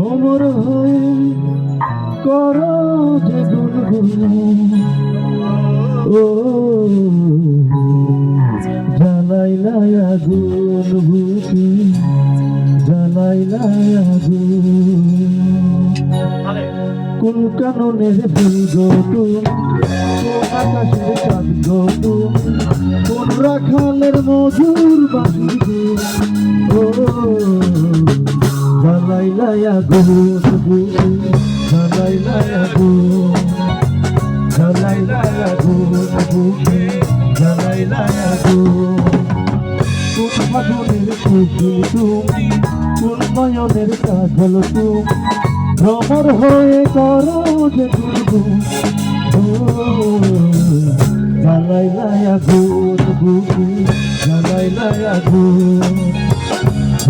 ভ্রমর কর ও জালাই লায়া গুণ ভূতি জালাই লায়া গুণ কোন কাননের ফুল রাখালের মধুর বাড়ি ও লাইলায়া গো লাইলায়া গো লাইলায়া গো লাইলায়া গো কোন মধুরের কুকুল তুমি কোন নয়নের কাজল তুমি ভ্রমর হয়ে করো যে দুর্গু লাইলায়া গো গু লাইলায়া গো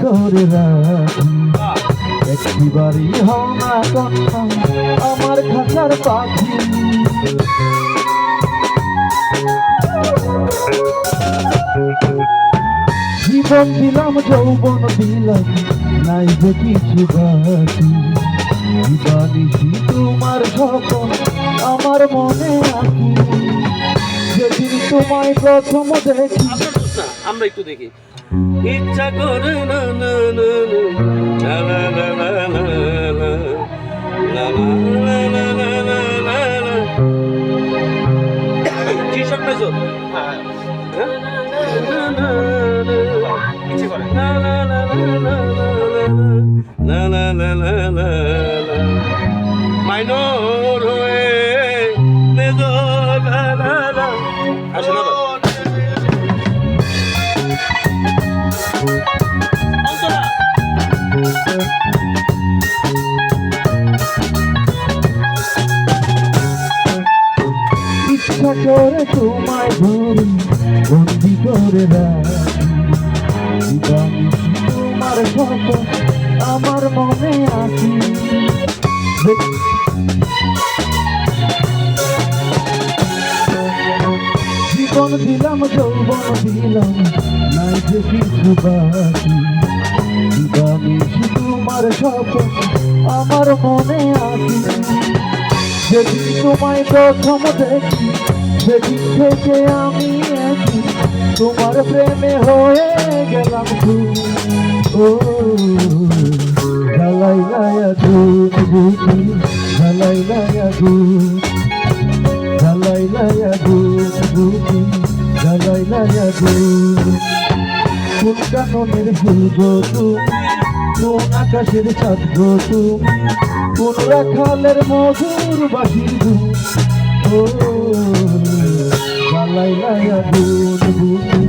করে রাখি হও না কথা, আমার খাঁচার পাখি। জীবন দিলাম, যৌবন দিলাম, নাই যে কিছু বাকি। তোমার স্বপন, আমার মনে আঁকি যেদিন তোমায় প্রথম দেখি আমরা একটু দেখি। ইচ্ছা করে না না না না না না না না না না না না না না না না টি-শার্ট পাইছো? হ্যাঁ? না না না না। না না না না না না না করে তোমায় ধরি, বন্দি করে তোমার স্বপন আমার মনে আঁকি জীবন দিলাম, যৌবন দিলাম, নাই যে কিছু বাকি। দিবানিশি তোমার স্বপন আমার মনে আঁকি যেদিন তোমায় প্রথম দেখি সেদিন থেকে আমি একই তোমার প্রেমে হয়ে গেলাম ও জ্বালাই লায়া দুধ বুঝি জ্বালাই লায়া দুধ জ্বালাই লায়া দুধ বুঝি জ্বালাই লায়া দুধ কোন কাননের ফুল গো কোন আকাশের চাঁদ গো কোন রাখালের মধুর বাসির ধুন ও জ্বালাইলাই আগুন বুকে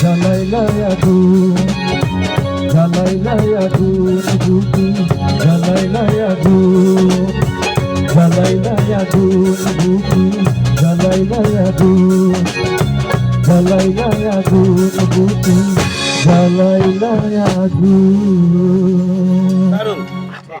জ্বালাইলাই আগুন জ্বালাইলাই আগুন বুকে জ্বালাইলাই আগুন জ্বালাইলাই আগুন বুকে জ্বালাইলাই আগুন জ্বালাইলাই আগুন বুকে জ্বালাইলাই আগুন